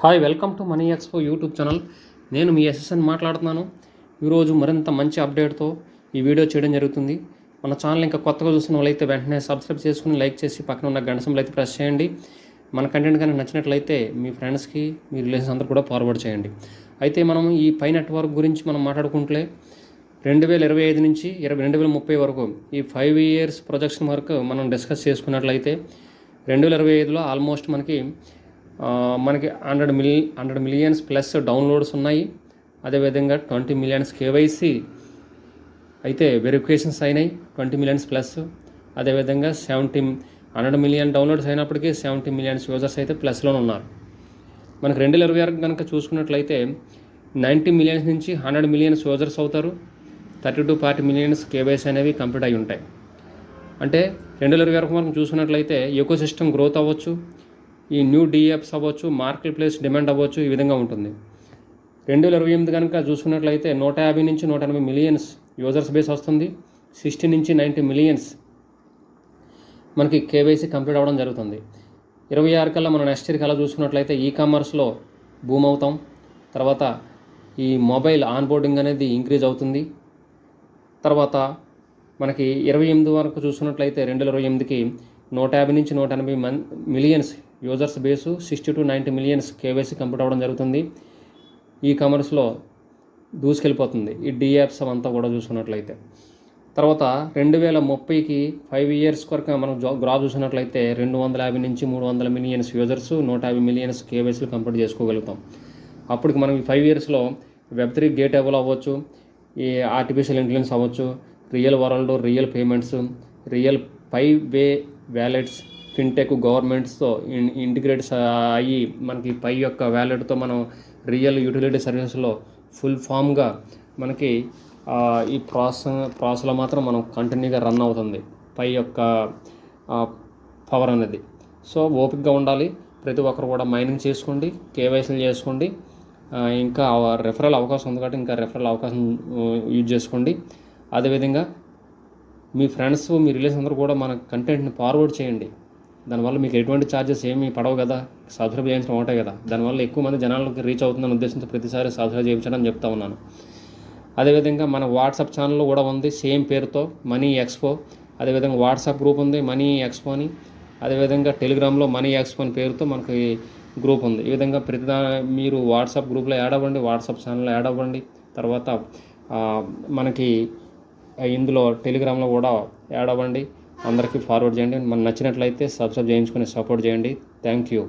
Hi welcome to money expo YouTube channel. నేను మీ SSN మాట్లాడుతున్నాను. ఈరోజు మరింత మంచి అప్డేట్తో ఈ వీడియో చేయడం జరుగుతుంది. మన ఛానల్ ఇంకా కొత్తగా చూసిన వాళ్ళైతే వెంటనే సబ్స్క్రైబ్ చేసుకుని లైక్ చేసి పక్కన ఉన్న గంట అయితే ప్రెస్ చేయండి. మన కంటెంట్ కానీ నచ్చినట్లయితే మీ ఫ్రెండ్స్కి మీ రిలేషన్స్ అందరూ కూడా ఫార్వర్డ్ చేయండి. అయితే మనం ఈ పై నెట్వర్క్ గురించి మనం మాట్లాడుకుంటే రెండు వేల ఇరవై ఐదు నుంచి ఇరవై రెండు వేల ముప్పై వరకు ఈ ఫైవ్ ఇయర్స్ ప్రొజెక్షన్ వరకు మనం డిస్కస్ చేసుకున్నట్లయితే రెండు వేల ఇరవై ఐదులో ఆల్మోస్ట్ మనకి మనకి hundred mil hundred millions plus downloads ఉన్నాయి. అదేవిధంగా ట్వంటీ మిలియన్స్ కేవైసీ అయితే వెరిఫికేషన్స్ అయినాయి ట్వంటీ మిలియన్స్ ప్లస్. అదేవిధంగా సెవెంటీ హండ్రెడ్ మిలియన్ డౌన్లోడ్స్ అయినప్పటికీ సెవెంటీ మిలియన్స్ యూజర్స్ అయితే ప్లస్లోనే ఉన్నారు. మనకు రెండు వేల ఇరవై ఆరు కనుక చూసుకున్నట్లయితే నైంటీ మిలియన్స్ నుంచి హండ్రెడ్ మిలియన్స్ యూజర్స్ అవుతారు. Thirty to forty millions KYC అనేవి కంప్లీట్ అయి ఉంటాయి. అంటే రెండు వేల ఇరవై వరకు మనం చూసుకున్నట్లయితే ఎకో సిస్టమ్ గ్రోత్ అవ్వచ్చు. ఈ న్యూ డిఎఫ్స్ అవ్వచ్చు మార్కెట్ ప్లేస్ డిమాండ్ అవ్వచ్చు ఈ విధంగా ఉంటుంది. రెండు వేల ఇరవై ఎనిమిది కనుక చూసుకున్నట్లయితే నూట యాభై నుంచి నూట ఎనభై మిలియన్స్ యూజర్స్ బేస్ వస్తుంది. సిక్స్టీ నుంచి నైంటీ మిలియన్స్ మనకి కేవైసీ కంప్లీట్ అవ్వడం జరుగుతుంది. ఇరవై ఆరు కల్లా మనం నెక్స్ట్ ఇయర్ కల్లా చూసుకున్నట్లయితే ఈ కామర్స్లో బూమ్ అవుతాం. తర్వాత ఈ మొబైల్ ఆన్బోర్డింగ్ అనేది ఇంక్రీజ్ అవుతుంది. తర్వాత మనకి ఇరవై ఎనిమిది వరకు చూసుకున్నట్లయితే రెండు వేల ఇరవై ఎనిమిదికి నూట యాభై నుంచి నూట ఎనభై Mann millions users base sixty to ninety millions KYC complete అవ్వడం జరుగుతుంది. ఈ కామర్స్లో దూసుకెళ్ళిపోతుంది. ఈ డియాప్స్ అంతా కూడా చూసుకున్నట్లయితే. తర్వాత రెండు వేల ముప్పైకి ఫైవ్ ఇయర్స్ వరకు మనం గ్రాఫ్ చూసినట్లయితే రెండు వందల యాభై నుంచి మూడు వందల మిలియన్స్ యూజర్స్ నూట యాభై మిలియన్స్ కేవైసీలు కంప్లీట్ చేసుకోగలుగుతాం. అప్పటికి మనం ఈ ఫైవ్ ఇయర్స్లో వెబ్ త్రీ గేట్ ఎవల్ అవ్వచ్చు ఈ ఆర్టిఫిషియల్ ఇంటెలిజెన్స్ అవ్వచ్చు real world real payments real Pi way wallets fintech గవర్నమెంట్స్తో integrates అయ్యి మనకి పై యొక్క వ్యాలెట్తో మనం రియల్ యూటిలిటీ సర్వీస్లో ఫుల్ ఫామ్గా మనకి ఈ ప్రాసెస్ ప్రాసెస్లో మాత్రం మనం కంటిన్యూగా రన్ అవుతుంది. పై యొక్క పవర్ అనేది. సో ఓపికగా ఉండాలి. ప్రతి ఒక్కరు కూడా మైనింగ్ చేసుకోండి కేవైసీలు చేసుకోండి. ఇంకా రెఫరల్ అవకాశం ఉంది కాబట్టి ఇంకా రెఫరల్ అవకాశం యూజ్ చేసుకోండి. అదేవిధంగా మీ ఫ్రెండ్స్ మీ రిలేషన్ అందరూ కూడా మన కంటెంట్ని ఫార్వర్డ్ చేయండి. దానివల్ల మీకు ఎటువంటి ఛార్జెస్ ఏమీ పడవు కదా. సాధుర చేయించడం ఉంటాయి కదా. దానివల్ల ఎక్కువ మంది జనాలకు రీచ్ అవుతుందని ఉద్దేశంతో ప్రతిసారి సాధుర చేయించడం చెప్తా ఉన్నాను. అదేవిధంగా మన వాట్సాప్ ఛానల్ కూడా ఉంది. సేమ్ పేరుతో మనీ ఎక్స్పో అదేవిధంగా వాట్సాప్ గ్రూప్ ఉంది. మనీ ఎక్స్పో అని. అదేవిధంగా టెలిగ్రామ్లో మనీ ఎక్స్పో అని పేరుతో మనకి గ్రూప్ ఉంది. ఈ విధంగా ప్రతిదా మీరు వాట్సాప్ గ్రూప్లో యాడ్ అవ్వండి. వాట్సాప్ ఛానల్లో యాడ్ అవ్వండి. తర్వాత మనకి ఇందులో టెలిగ్రామ్లో కూడా యాడ్ అవ్వండి. అందరికీ ఫార్వర్డ్ చేయండి. మనకు నచ్చినట్లయితే సబ్స్క్రైబ్ చేయించుకొని సపోర్ట్ చేయండి. Thank you